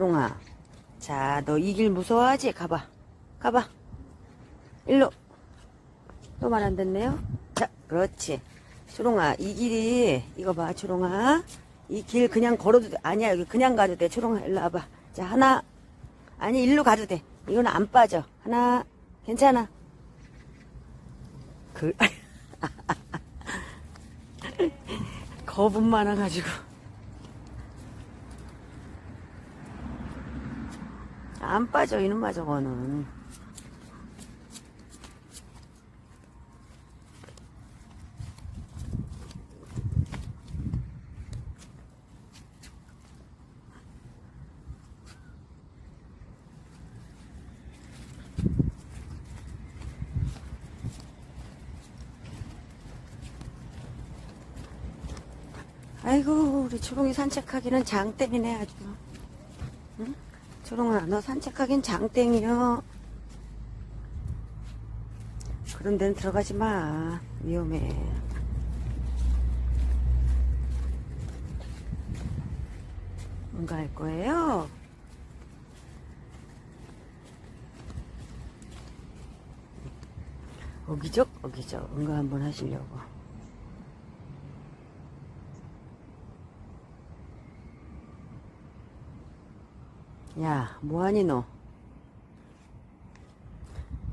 초롱아. 자, 너 이 길 무서워하지? 가봐. 가봐. 일로. 또 말 안 듣네요? 자, 그렇지. 초롱아, 이 길이, 이거 봐, 초롱아. 이 길 그냥 걸어도 돼. 아니야, 여기 그냥 가도 돼. 초롱아, 일로 와봐. 자, 하나. 아니, 일로 가도 돼. 이거는 안 빠져. 하나. 괜찮아. 그, 겁은 많아가지고. 안 빠져, 이놈아, 저거는. 아이고, 우리 초롱이 산책하기는 장땡이네, 아주. 응? 초롱아, 너 산책하긴 장땡이요. 그런 데는 들어가지 마. 위험해. 뭔가 할 거예요? 어기적? 어기적. 응가 한번 하시려고. 야, 뭐하니 너?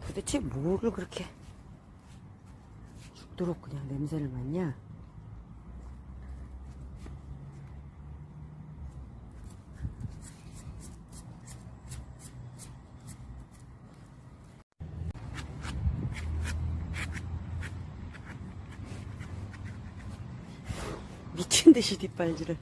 도대체 뭐를 그렇게 죽도록 그냥 냄새를 맡냐? 미친 듯이 뒷발질을.